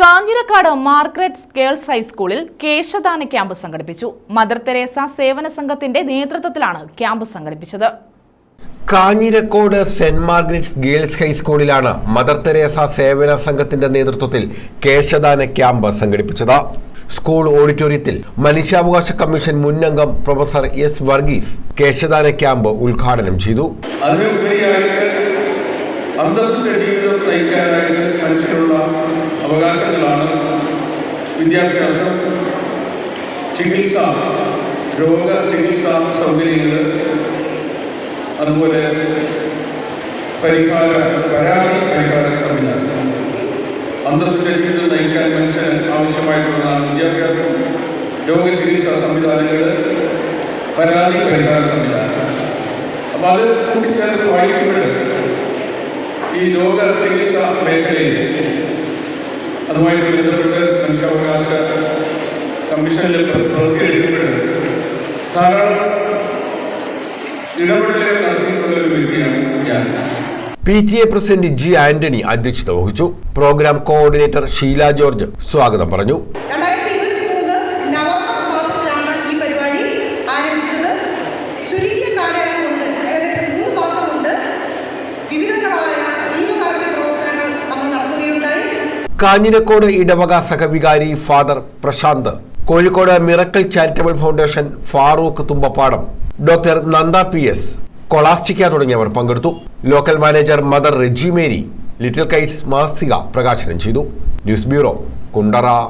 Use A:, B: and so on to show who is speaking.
A: Kanjirakkad Margaret girls ഹൈസ്കൂളിൽ കേശദാന camp സംഘടിപ്പിച്ചു. മദർ തെരേസ സേവന സംഘത്തിന്റെ നേതൃത്വത്തിലാണ് ക്യാമ്പ് സംഘടിപ്പിച്ചത്.
B: കാഞ്ഞിരക്കോട് സെന്റ് മാർഗ്രറ്റ്സ് ഗേൾസ് ഹൈസ്കൂളിലാണ് മദർ തെരേസ സേവന സംഘത്തിന്റെ നേതൃത്വത്തിൽ കേശദാന ക്യാമ്പ് സംഘടിപ്പിച്ചത്. സ്കൂൾ ഓഡിറ്റോറിയത്തിൽ മനുഷ്യാവകാശ കമ്മീഷൻ മുൻ അംഗം പ്രൊഫസർ എസ് വർഗീസ് കേശദാന ക്യാമ്പ് ഉദ്ഘാടനം ചെയ്തു.
C: അതിനുപരിയായിട്ട് അന്തസ്സുറ്റ ജീവിതം നയിക്കാനായിട്ട് മനുഷ്യനുള്ള അവകാശങ്ങളാണ്. വിദ്യാഭ്യാസം ചികിത്സ രോഗ ചികിത്സാ സൗകര്യങ്ങൾ അതുപോലെ പരിഹാര പരാതി പരിഹാര സംവിധാനം. അന്തസ്സുറ്റ ജീവിതം നയിക്കാൻ മനുഷ്യന് ആവശ്യമായിട്ടുള്ളതാണ് വിദ്യാഭ്യാസം രോഗ ചികിത്സാ സംവിധാനങ്ങൾ പരാതി പരിഹാര സംവിധാനം. അപ്പം അത് കൂട്ടിച്ചേർത്ത് വായിക്കുമ്പോൾ ഈ രോഗ ചികിത്സാ മേഖലയിൽ അതുമായിട്ട് ബന്ധപ്പെട്ട് മനുഷ്യാവകാശ കമ്മീഷനിൽ പ്രവൃത്തി പ്രതികരിക്കുമ്പോൾ ധാരാളം ഇടപെടലുകൾ നടത്തിയിട്ടുള്ള ഒരു വ്യക്തിയാണ് ഞാൻ.
B: P T A president G Antony അധ്യക്ഷത വഹിച്ചു. പ്രോഗ്രാം കോർഡിനേറ്റർ ഷീല ജോർജ് സ്വാഗതം പറഞ്ഞു. കാഞ്ഞിരക്കോട് ഇടവക സഹവികാരി father Prashanth Kozhikode miracle charitable foundation Farooq Thumbappadam doctor Nanda P S കൊളാസ്റ്റിക്ക തുടങ്ങിയവർ പങ്കെടുത്തു. Local manager mother Rejimary little kites മാസിക പ്രകാശനം ചെയ്തു. News bureau Kundara.